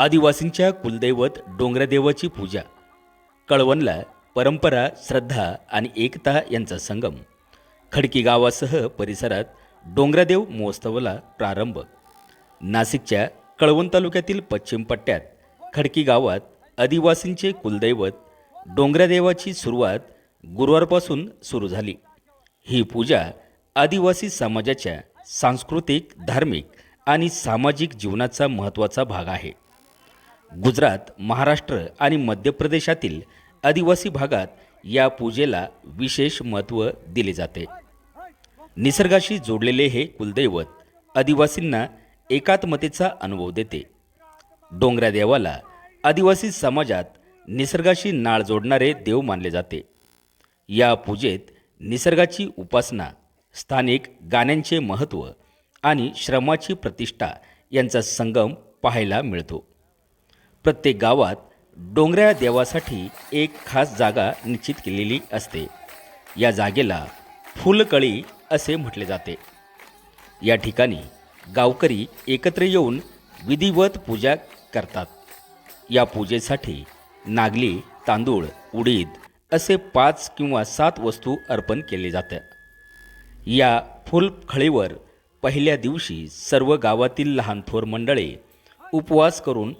आदिवासींच्या कुलदैवत डोंगरदेवाची पूजा कळवणला परंपरा श्रद्धा आणि एकता यांचा संगम. खडकी गावासह परिसरात डोंगरादेव महोत्सवाला प्रारंभ. नाशिकच्या कळवण तालुक्यातील पश्चिम पट्ट्यात खडकी गावात आदिवासींचे कुलदैवत डोंगरादेवाची सुरुवात गुरुवारपासून सुरू झाली. ही पूजा आदिवासी समाजाच्या सांस्कृतिक धार्मिक आणि सामाजिक जीवनाचा महत्त्वाचा भाग आहे. गुजरात महाराष्ट्र आणि मध्य प्रदेशातील आदिवासी भागात या पूजेला विशेष महत्त्व दिले जाते. निसर्गाशी जोडलेले हे कुलदैवत आदिवासींना एकात्मतेचा अनुभव देते. डोंगऱ्या देवाला आदिवासी समाजात निसर्गाशी नाळ जोडणारे देव मानले जाते. या पूजेत निसर्गाची उपासना स्थानिक गाण्यांचे महत्त्व आणि श्रमाची प्रतिष्ठा यांचा संगम पाहायला मिळतो. प्रत्येक गावात डोंगऱ्या देवासाठी एक खास जागा निश्चित केलेली असते. या जागेला फुलकळी असे म्हटले जाते. या ठिकाणी गावकरी एकत्र येऊन विधिवत पूजा करतात. या पूजेसाठी नागली तांदूळ उडीद असे पाच किंवा सात वस्तू अर्पण केले जातात या फुलखळीवर पहिल्या दिवशी सर्व गावातील लहान थोर मंडळे उपवास करून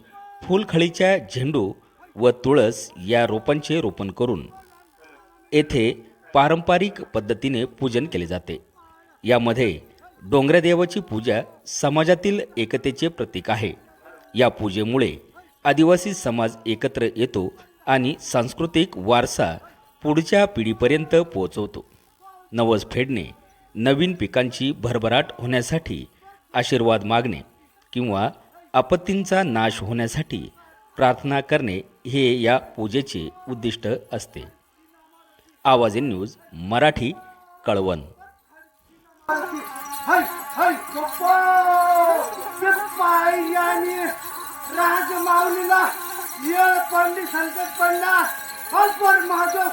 फुलखळीच्या झेंडू व तुळस या रोपांचे रोपण करून येथे पारंपरिक पद्धतीने पूजन केले जाते. यामध्ये डोंगऱ्यादेवाची पूजा समाजातील एकतेचे प्रतीक आहे. या पूजेमुळे आदिवासी समाज एकत्र येतो आणि सांस्कृतिक वारसा पुढच्या पिढीपर्यंत पोहोचवतो. नवस फेडणे नवीन पिकांची भरभराट होण्यासाठी आशीर्वाद मागणे किंवा आपत्तींचा नाश होण्यासाठी प्रार्थना करणे हे या पूजेचे उद्दिष्ट असते. आवाज न्यूज मराठी कळवण. हाय राजमाऊलीला येळ पडली संकट पडला. अपर माझं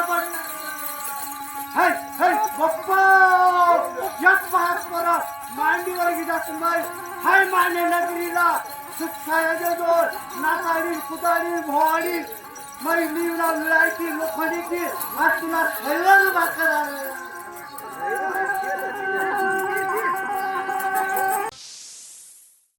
पडला. मांडीवर हाय माने नगरीला. सुखाया देतो नाताळी कुताळी भोवाडी मरी लीवला लायकी लोखंडीची. आज तुला सैलन बाकर